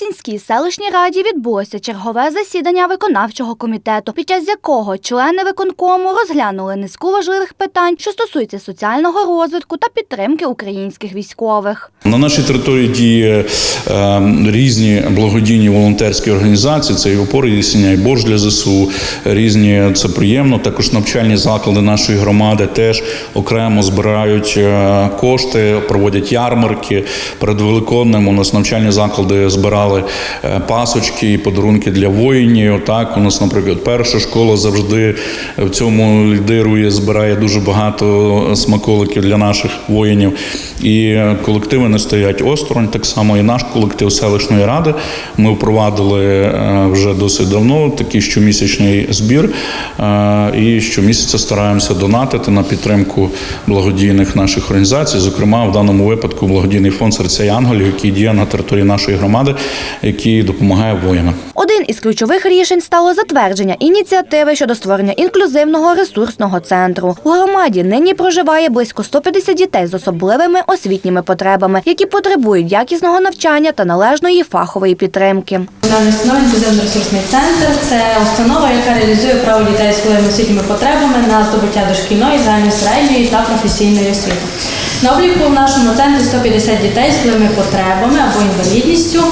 Ясінській селищній раді відбулося чергове засідання виконавчого комітету, під час якого члени виконкому розглянули низку важливих питань, що стосуються соціального розвитку та підтримки українських військових. На нашій території діє е, різні благодійні волонтерські організації. Це і опори Єсеня, і борж для ЗСУ. Різні це приємно. Також навчальні заклади нашої громади теж окремо збирають е, кошти, проводять ярмарки. Перед Великоднем у нас навчальні заклади збирали е, пасочки і подарунки для воїнів. Так, у нас, наприклад, перша школа завжди в цьому лідирує, збирає дуже багато смаколиків для наших воїнів. І колективи не стоять осторонь. Так само і наш колектив селищної ради. Ми впровадили е, вже досить давно такий щомісячний збір. е, І щомісяця стараємося донатити на підтримку благодійних наших організацій. Зокрема, в даному випадку благодійний фонд серця Янголів, який діє на території нашої громади, який допомагає воїнам. Один із ключових рішень стало затвердження ініціативи щодо створення інклюзивного ресурсного центру. У громаді нині проживає близько 150 дітей з особливими освітніми потребами, які потребують якісного навчання та належної фахової підтримки. Національний інклюзивний ресурсний центр це установа, яка реалізує право дітей з своїми освітніми потребами на здобуття дошкільної, загальної середньої та професійної освіти. На обліку в нашому центрі 150 дітей з своїми потребами або інвалідністю.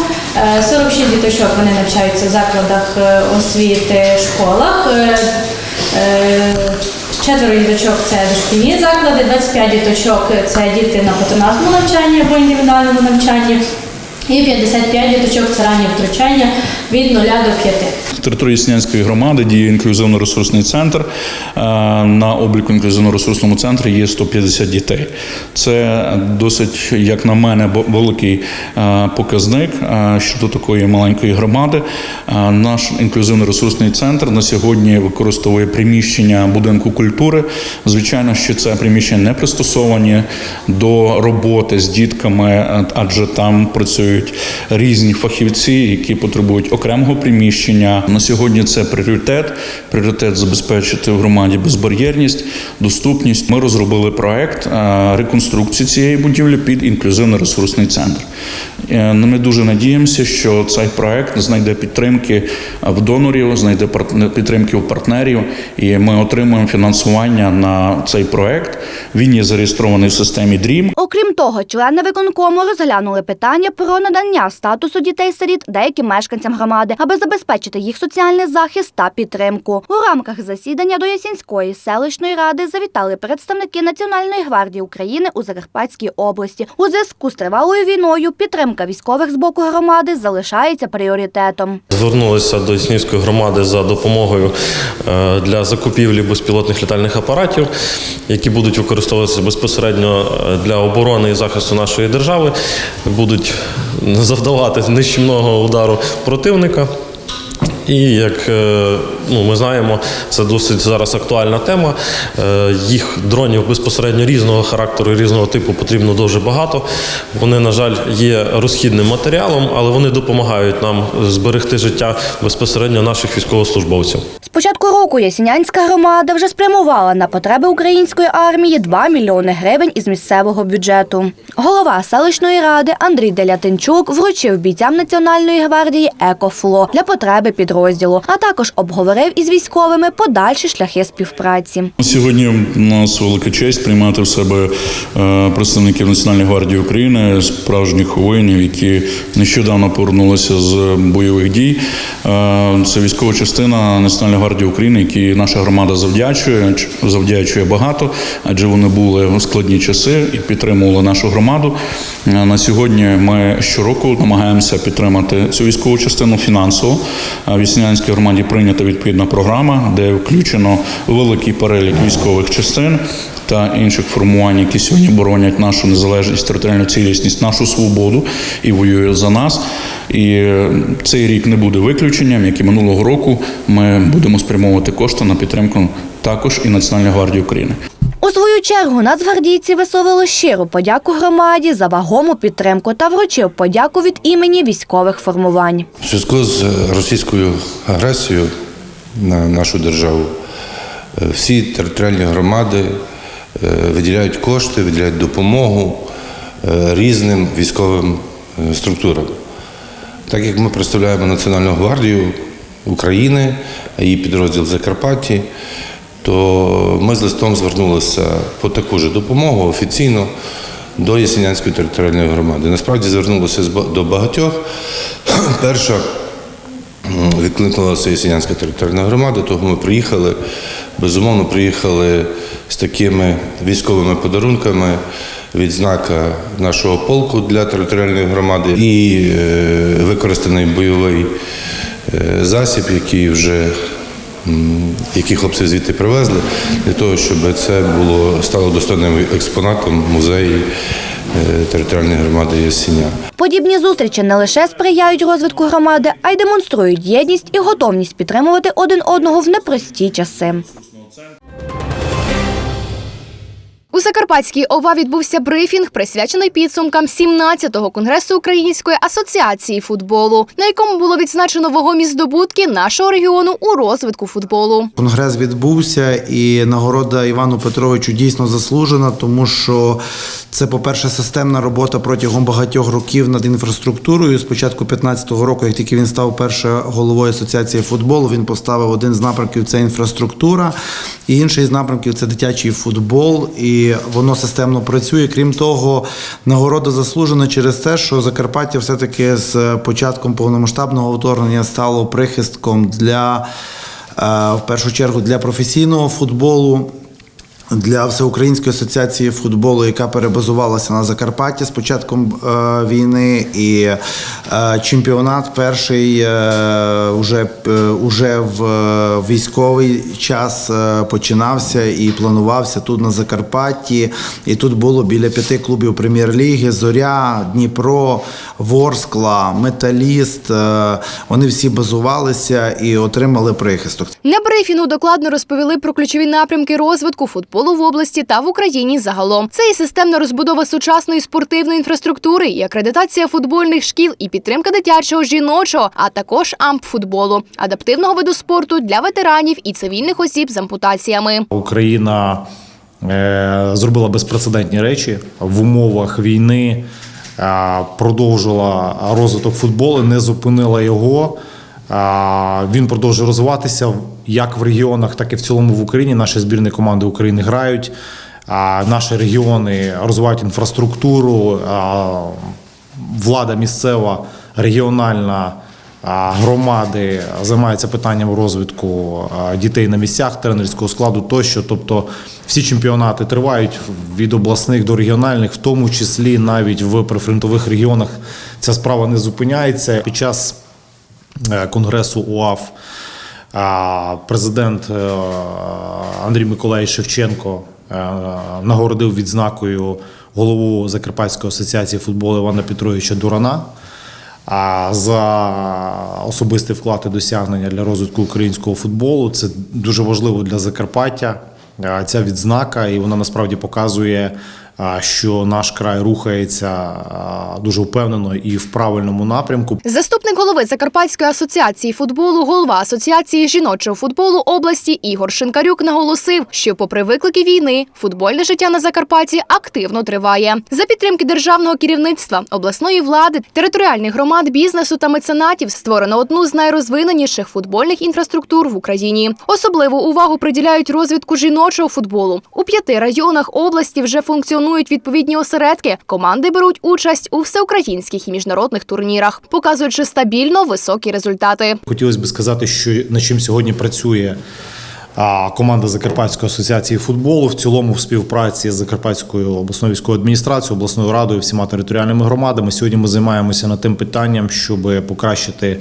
Е, 46 діточок вони навчаються в закладах е, освіти, школах. Е, е, Четверо діточок це дошкільні заклади, 25 діточок це діти на патронатному навчанні або індивідуальному навчанні. І 55 діточок це раннє втручання від 0 до 5. Території Снянської громади діє інклюзивно-ресурсний центр. Е, На обліку інклюзивно-ресурсному центрі є 150 дітей. Це досить, як на мене, великий е, показник е, щодо такої маленької громади. Наш інклюзивно-ресурсний центр на сьогодні використовує приміщення будинку культури. Звичайно, що це приміщення не пристосовані до роботи з дітками, адже там працюють різні фахівці, які потребують окремого приміщення. На сьогодні це пріоритет. Пріоритет забезпечити в громаді безбар'єрність, доступність. Ми розробили проект е, реконструкції цієї будівлі під інклюзивно-ресурсний центр. Е, Ми дуже надіємося, що цей проект знайде підтримки в донорів, знайде підтримки у партнерів, і ми отримуємо фінансування на цей проект. Він є зареєстрований в системі DREAM. Окрім того, члени виконкому розглянули питання про надання статусу дітей-сиріт деяким мешканцям громади, аби забезпечити їх соціальний захист та підтримку. У рамках засідання до Ясінської селищної ради завітали представники Національної гвардії України у Закарпатській області. У зв'язку з тривалою війною підтримка військових з боку громади залишається пріоритетом. Звернулися до Існівської громади за допомогою е, для закупівлі безпілотних літальних апаратів, які будуть використовуватися безпосередньо е, для оборони і захисту нашої держави, будуть завдавати нищівного удару противника. І як е, ну, ми знаємо, це досить зараз актуальна тема. Е, Їх дронів безпосередньо різного характеру і різного типу потрібно дуже багато. Вони, на жаль, є розхідним матеріалом, але вони допомагають нам зберегти життя безпосередньо наших військовослужбовців. З початку року Ясінянська громада вже спрямувала на потреби української армії 2 мільйони гривень із місцевого бюджету. Голова селищної ради Андрій Делятинчук вручив бійцям Національної гвардії екофло для потреби підрозділу, а також обговорив із військовими подальші шляхи співпраці. Сьогодні у нас велика честь приймати в себе е, представників Національної гвардії України, справжніх воїнів, які нещодавно повернулися з бойових дій. Е, Це військова частина Національної гвардії України, якій наша громада завдячує, завдячує багато, адже вони були в складні часи і підтримували нашу громаду. Е, На сьогодні ми щороку намагаємося підтримати цю військову частину фінансово. В громаді прийнята відповідна програма, де включено великий перелік військових частин та інших формувань, які сьогодні боронять нашу незалежність, територіальну цілісність, нашу свободу і воюють за нас. І е, цей рік не буде виключенням, як і минулого року. Ми будемо спрямовувати кошти на підтримку також і Національної гвардії України. У свою чергу нацгвардійці висловили щиру подяку громаді за вагому підтримку та вручив подяку від імені військових формувань. В зв'язку з російською агресією на нашу державу е, всі територіальні громади е, виділяють кошти, виділяють допомогу е, різним військовим структурам. Так як ми представляємо Національну гвардію України, її підрозділ в Закарпатті, то ми з листом звернулися по таку ж допомогу офіційно до Ясінянської територіальної громади. Насправді звернулися до багатьох. Перша відкликнулася Ясінянська територіальна громада, того ми приїхали. Безумовно, приїхали з такими військовими подарунками. Відзнака нашого полку для територіальної громади і е, використаний бойовий е, засіб, який вже які хлопці звідти привезли, для того, щоб це було стало достойним експонатом музею територіальної громади Ясіня. Подібні зустрічі не лише сприяють розвитку громади, а й демонструють єдність і готовність підтримувати один одного в непрості часи. У Закарпатській ОВА відбувся брифінг, присвячений підсумкам 17-го конгресу Української асоціації футболу, на якому було відзначено вагомі здобутки нашого регіону у розвитку футболу. Конгрес відбувся, і нагорода Івану Петровичу дійсно заслужена, тому що це, по-перше, системна робота протягом багатьох років над інфраструктурою. З початку 2015 року, як тільки він став перше головою асоціації футболу, він поставив один з напрямків це інфраструктура, і інший з напрямків це дитячий футбол. І воно системно працює. Крім того, нагорода заслужена через те, що Закарпаття все-таки з початком повномасштабного вторгнення стало прихистком для е, в першу чергу для професійного футболу. Для всеукраїнської асоціації футболу, яка перебазувалася на Закарпатті з початком е, війни, і е, чемпіонат перший е, уже, е, уже в військовий час починався і планувався тут на Закарпатті. І тут було біля п'яти клубів прем'єр-ліги: Зоря, Дніпро, Ворскла, Металіст. Вони всі базувалися і отримали прихисток. На брифінгу докладно розповіли про ключові напрямки розвитку футболу в області та в Україні загалом. Це і системна розбудова сучасної спортивної інфраструктури, і акредитація футбольних шкіл, і підтримка дитячого жіночого, а також амп-футболу, адаптивного виду спорту для ветеранів і цивільних осіб з ампутаціями. Україна е, зробила безпрецедентні речі в умовах війни, е, продовжила розвиток футболу, не зупинила його. Він продовжує розвиватися як в регіонах, так і в цілому в Україні. Наші збірні команди України грають. Наші регіони розвивають інфраструктуру, влада місцева, регіональна. Громади займаються питанням розвитку дітей на місцях, тренерського складу тощо. Тобто всі чемпіонати тривають від обласних до регіональних, в тому числі навіть в прифронтових регіонах ця справа не зупиняється. Під час конгресу УАФ президент е, Андрій Миколаївич Шевченко е, нагородив відзнакою голову Закарпатської асоціації футболу Івана Петровича Дурана. За особистий вклад і досягнення для розвитку українського футболу це дуже важливо для Закарпаття. Ця відзнака, і вона насправді показує, що наш край рухається дуже впевнено і в правильному напрямку. Заступник голови Закарпатської асоціації футболу, голова асоціації жіночого футболу області Ігор Шинкарюк наголосив, що, попри виклики війни, футбольне життя на Закарпатті активно триває. За підтримки державного керівництва, обласної влади, територіальних громад, бізнесу та меценатів створено одну з найрозвиненіших футбольних інфраструктур в Україні. Особливу увагу приділяють розвитку жіночого футболу. У п'яти районах області вже функціонують відповідні осередки. Команди беруть участь у всеукраїнських і міжнародних турнірах, показуючи стабільно високі результати. Хотілося б сказати, що над чим сьогодні працює команда Закарпатської асоціації футболу в цілому в співпраці з Закарпатською обласною військовою адміністрацією, обласною радою, всіма територіальними громадами. Сьогодні ми займаємося над тим питанням, щоб покращити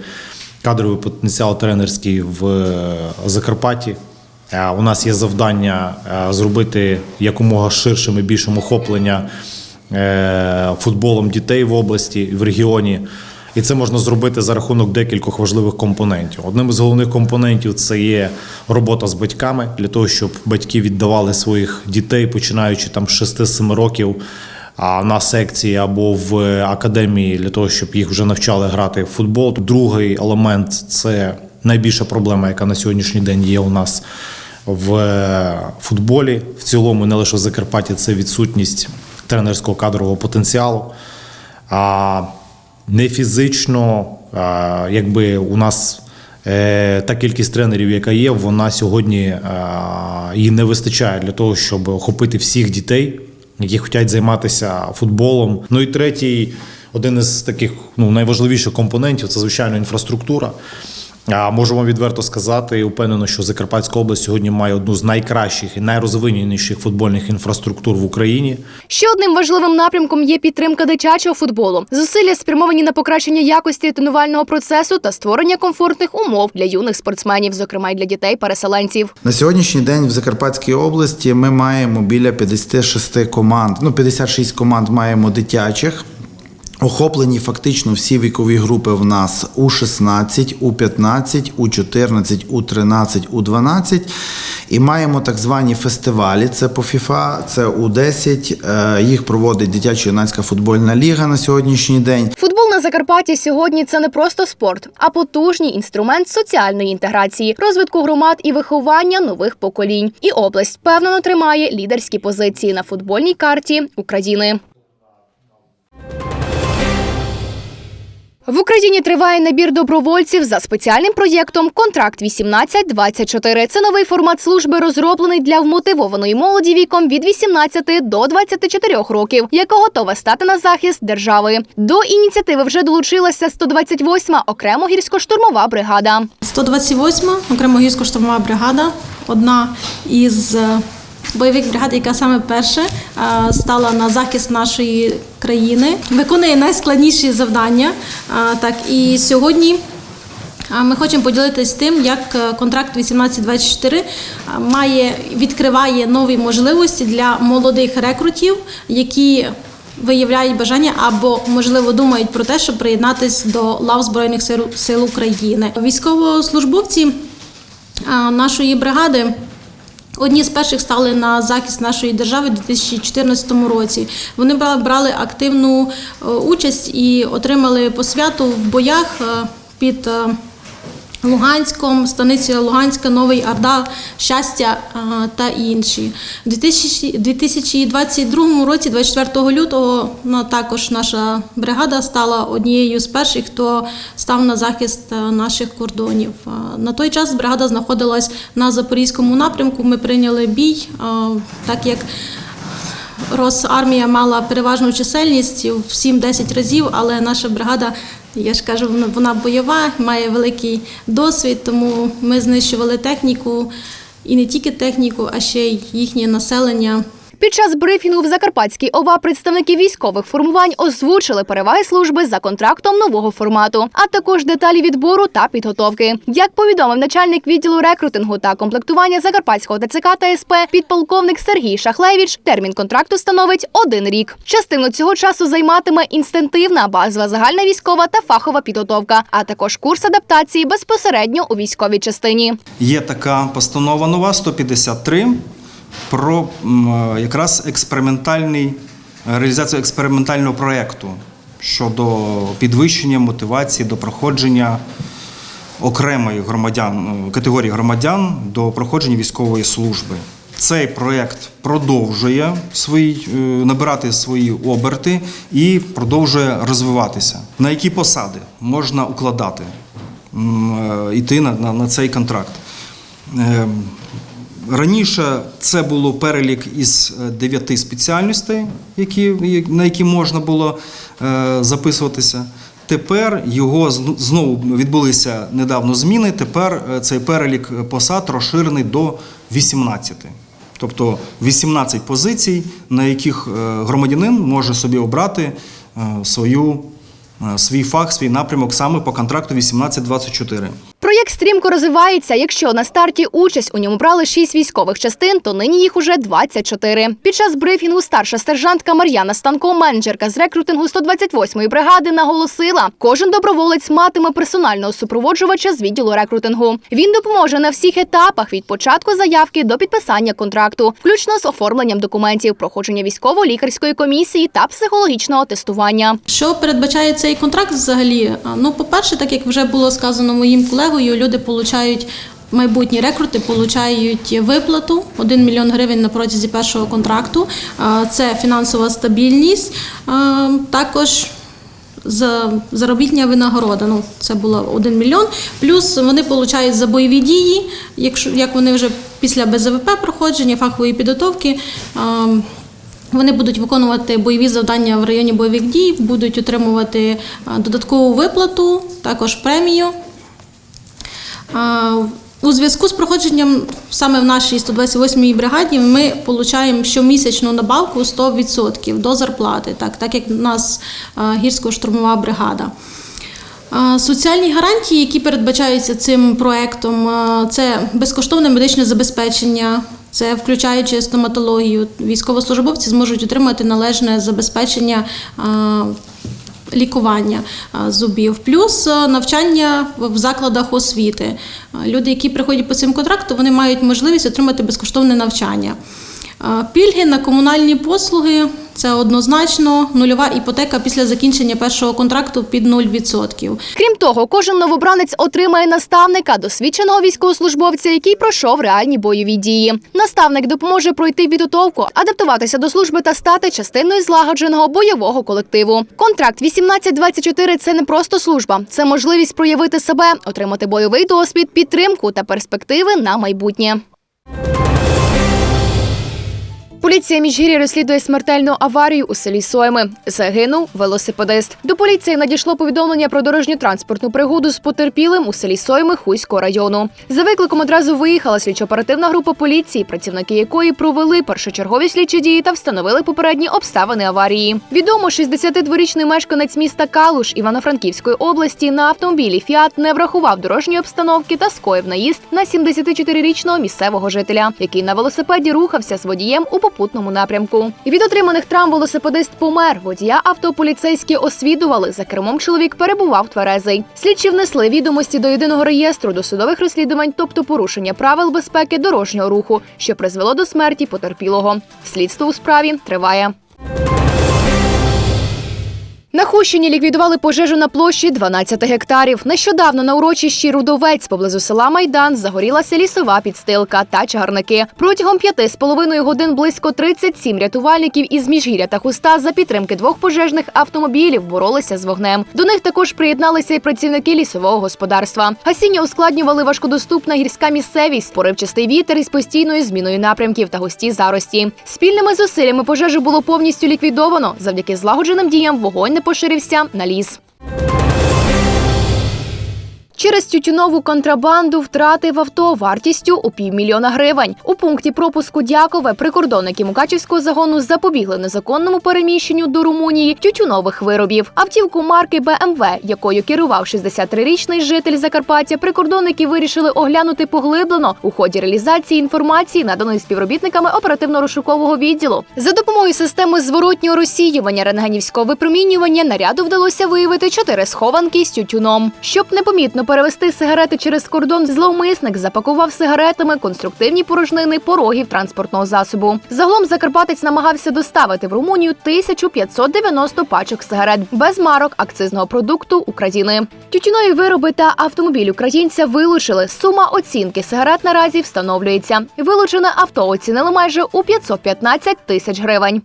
кадровий потенціал тренерський в Закарпатті. Е, У нас є завдання е, зробити якомога ширшим і більшим охоплення е, футболом дітей в області в регіоні. І це можна зробити за рахунок декількох важливих компонентів. Одним із головних компонентів це є робота з батьками для того, щоб батьки віддавали своїх дітей, починаючи там з 6-7 років на секції або в академії для того, щоб їх вже навчали грати в футбол. Другий елемент це найбільша проблема, яка на сьогоднішній день є у нас в футболі. В цілому, не лише в Закарпатті, це відсутність тренерського кадрового потенціалу. А не фізично, а, якби у нас е, та кількість тренерів, яка є, вона сьогодні їй не вистачає для того, щоб охопити всіх дітей, які хочуть займатися футболом. Ну і третій, один із таких ну, найважливіших компонентів це звичайно інфраструктура. А можу вам відверто сказати і впевнено, що Закарпатська область сьогодні має одну з найкращих і найрозвиненіших футбольних інфраструктур в Україні. Ще одним важливим напрямком є підтримка дитячого футболу. Зусилля спрямовані на покращення якості тренувального процесу та створення комфортних умов для юних спортсменів, зокрема й для дітей-переселенців. На сьогоднішній день в Закарпатській області ми маємо біля 56 команд. Ну, 56 команд маємо дитячих. Охоплені фактично всі вікові групи в нас у 16, у 15, у 14, у 13, у 12. І маємо так звані фестивалі. Це по ФІФА, це у 10. Е, Їх проводить дитяча юнацька футбольна ліга на сьогоднішній день. Футбол на Закарпатті сьогодні це не просто спорт, а потужний інструмент соціальної інтеграції, розвитку громад і виховання нових поколінь. І область впевнено тримає лідерські позиції на футбольній карті України. В Україні триває набір добровольців за спеціальним проєктом Контракт 18-24». Це новий формат служби, розроблений для вмотивованої молоді віком від 18 до 24 років, яка готова стати на захист держави. До ініціативи вже долучилася 128-ма окремо гірсько-штурмова бригада. 128 окремо гірсько-штурмова бригада, одна із бойових бригад, яка саме перша е, стала на захист нашої країни, виконує найскладніші завдання. Е, Так і сьогодні. а Ми хочемо поділитися тим, як е, контракт 1824 має відкриває нові можливості для молодих рекрутів, які виявляють бажання або можливо думають про те, щоб приєднатися до лав збройних сил України. Військовослужбовці нашої бригади. Одні з перших стали на захист нашої держави у 2014 році. Вони брали, активну е, участь і отримали посвяту в боях е, під е, Луганськом, станиця Луганська, Новий Арда, Щастя та інші. У 2000 2022 році, 24 лютого, ну, також наша бригада стала однією з перших, хто став на захист е, наших кордонів. На той час бригада знаходилась на Запорізькому напрямку. Ми прийняли бій, так як Росармія мала переважну чисельність в 7-10 разів, але наша бригада, я ж кажу, вона- бойова, має великий досвід, тому ми знищували техніку і не тільки техніку, а ще й їхнє населення. Під час брифінгу в Закарпатській ОВА представники військових формувань озвучили переваги служби за контрактом нового формату, а також деталі відбору та підготовки. Як повідомив начальник відділу рекрутингу та комплектування Закарпатського ТЦК та СП, підполковник Сергій Шахлевич, термін контракту становить один рік. Частину цього часу займатиме інстинктивна базова загальна військова та фахова підготовка, а також курс адаптації безпосередньо у військовій частині. Є така постанова нова 153 про е, якраз експериментальний е, реалізацію експериментального проєкту щодо підвищення мотивації до проходження окремої громадян е, категорії громадян до проходження військової служби. Цей проєкт продовжує свої, набирати свої оберти і продовжує розвиватися. На які посади можна укладати, йти на, на, на цей контракт? Раніше це було перелік із е, дев'яти спеціальностей, які, на які можна було е, записуватися. Тепер його знову відбулися недавно зміни. Тепер е, цей перелік посад розширений до 18. Тобто 18 позицій, на яких громадянин може собі обрати свою, свій фах, свій напрямок саме по контракту 1824. Проєкт стрімко розвивається. Якщо на старті участь у ньому брали 6 військових частин, то нині їх уже 24. Під час брифінгу старша сержантка Мар'яна Станко, менеджерка з рекрутингу 128-ї бригади, наголосила, кожен доброволець матиме персонального супроводжувача з відділу рекрутингу. Він допоможе на всіх етапах від початку заявки до підписання контракту, включно з оформленням документів, проходження військово-лікарської комісії та психологічного тестування. Що передбачає цей контракт взагалі? Ну, по-перше, так як вже було сказано моїм колегою, люди получають. Майбутні рекрути получають виплату 1 мільйон гривень на протязі першого контракту. Це фінансова стабільність. Також заробітня винагорода. Ну, це було 1 мільйон. Плюс вони отримують за бойові дії, якщо як вони вже після БЗВП проходження, фахової підготовки. Вони будуть виконувати бойові завдання в районі бойових дій, будуть отримувати додаткову виплату, також премію. У зв'язку з проходженням саме в нашій 128-й бригаді ми отримуємо щомісячну надбавку 100% до зарплати, так, так як у нас гірсько-штурмова бригада. Соціальні гарантії, які передбачаються цим проектом, це безкоштовне медичне забезпечення, це включаючи стоматологію. Військовослужбовці зможуть отримати належне забезпечення лікування зубів, плюс навчання в закладах освіти. Люди, які приходять по цим контракту, вони мають можливість отримати безкоштовне навчання. Пільги на комунальні послуги це однозначно нульова іпотека після закінчення першого контракту під 0%. Крім того, кожен новобранець отримає наставника, досвідченого військовослужбовця, який пройшов реальні бойові дії. Наставник допоможе пройти підготовку, адаптуватися до служби та стати частиною злагодженого бойового колективу. Контракт 18-24 – це не просто служба, це можливість проявити себе, отримати бойовий досвід, підтримку та перспективи на майбутнє. Поліція Міжгір'я розслідує смертельну аварію у селі Сойми. Загинув велосипедист. До поліції надійшло повідомлення про дорожньо-транспортну пригоду з потерпілим у селі Сойми Хуйського району. За викликом одразу виїхала слідчо-оперативна група поліції, працівники якої провели першочергові слідчі дії та встановили попередні обставини аварії. Відомо, 62-річний мешканець міста Калуш Івано-Франківської області на автомобілі Фіат не врахував дорожньої обстановки та скоїв наїзд на 74-річного місцевого жителя, який на велосипеді рухався з водієм у попутному напрямку. Від отриманих травм велосипедист помер. Водія автополіцейські освідували. За кермом чоловік перебував тверезий. Слідчі внесли відомості до єдиного реєстру досудових розслідувань, тобто порушення правил безпеки дорожнього руху, що призвело до смерті потерпілого. Слідство у справі триває. На Хущині ліквідували пожежу на площі 12 гектарів. Нещодавно на урочищі Рудовець поблизу села Майдан загорілася лісова підстилка та чагарники. Протягом п'яти з половиною годин близько 37 рятувальників із Міжгір'я та Хуста за підтримки двох пожежних автомобілів боролися з вогнем. До них також приєдналися і працівники лісового господарства. Гасіння ускладнювали важкодоступна гірська місцевість, поривчастий вітер із постійною зміною напрямків та густі зарості. Спільними зусиллями пожежу було повністю ліквідовано. Завдяки злагодженим діям вогонь не поширився на ліс. Через тютюнову контрабанду втратив авто вартістю у півмільйона гривень. У пункті пропуску Дякове прикордонники Мукачівського загону запобігли незаконному переміщенню до Румунії тютюнових виробів. Автівку марки БМВ, якою керував 63-річний житель Закарпаття, прикордонники вирішили оглянути поглиблено у ході реалізації інформації, наданої співробітниками оперативно-розшукового відділу. За допомогою системи зворотнього розсіювання рентгенівського випромінювання наряду вдалося виявити чотири схованки з тютюном. Щоб непомітно перевести сигарети через кордон, зловмисник запакував сигаретами конструктивні порожнини порогів транспортного засобу. Загалом Закарпатець намагався доставити в Румунію 1590 пачок сигарет без марок акцизного продукту України. Тютюнові вироби та автомобіль українця вилучили. Сума оцінки сигарет наразі встановлюється. Вилучене авто оцінили майже у 515 тисяч гривень.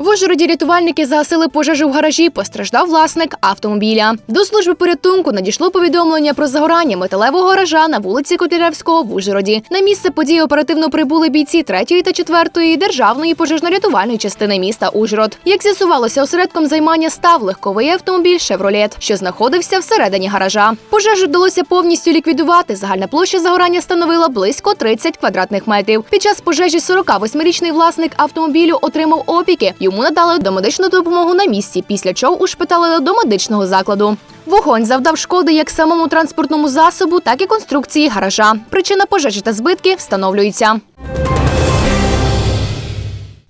В Ужгороді рятувальники загасили пожежу в гаражі. Постраждав власник автомобіля. До служби порятунку надійшло повідомлення про загорання металевого гаража на вулиці Котляревського в Ужгороді. На місце події оперативно прибули бійці 3 та 4 державної пожежно-рятувальної частини міста Ужгород. Як з'ясувалося, осередком займання став легковий автомобіль Шевролет, що знаходився всередині гаража. Пожежу вдалося повністю ліквідувати. Загальна площа загорання становила близько 30 квадратних метрів. Під час пожежі 48-річний власник автомобілю отримав опіки. Йому надали домедичну допомогу на місці, після чого ушпиталили до медичного закладу. Вогонь завдав шкоди як самому транспортному засобу, так і конструкції гаража. Причина пожежі та збитки встановлюються.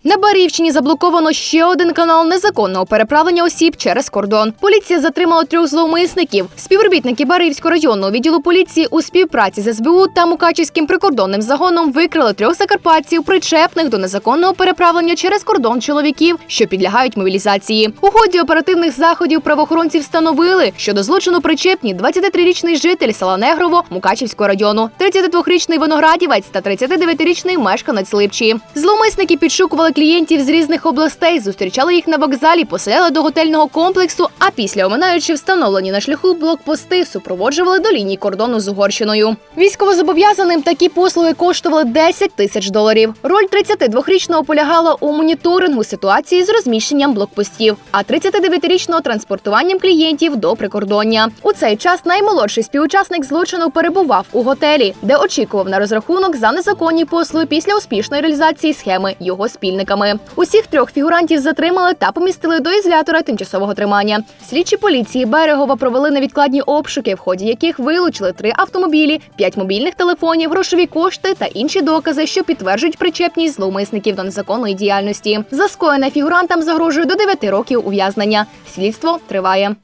На Барівщині заблоковано ще один канал незаконного переправлення осіб через кордон. Поліція затримала трьох зловмисників. Співробітники Барівського районного відділу поліції у співпраці з СБУ та Мукачівським прикордонним загоном викрили трьох закарпатців, причепних до незаконного переправлення через кордон чоловіків, що підлягають мобілізації. У ході оперативних заходів правоохоронці встановили, що до злочину причепні 23-річний житель села Негрово Мукачівського району, 32-річний виноградівець та 39-річний мешканець Липчі. Зловмисники підшукували отримували клієнтів з різних областей, зустрічали їх на вокзалі, поселяли до готельного комплексу. А після оминаючи встановлені на шляху блокпости, супроводжували до лінії кордону з Угорщиною. Військовозобов'язаним такі послуги коштували 10 тисяч доларів. Роль 32-річного полягала у моніторингу ситуації з розміщенням блокпостів, а 39-річного транспортуванням клієнтів до прикордоння. У цей час наймолодший співучасник злочину перебував у готелі, де очікував на розрахунок за незаконні послуги після успішної реалізації схеми його спільниками. Усіх трьох фігурантів затримали та помістили до ізолятора тимчасового тримання. Слідчі поліції Берегова провели невідкладні обшуки, в ході яких вилучили три автомобілі, п'ять мобільних телефонів, грошові кошти та інші докази, що підтверджують причепність зловмисників до незаконної діяльності. За скоєне фігурантам загрожує до 9 років ув'язнення. Слідство триває.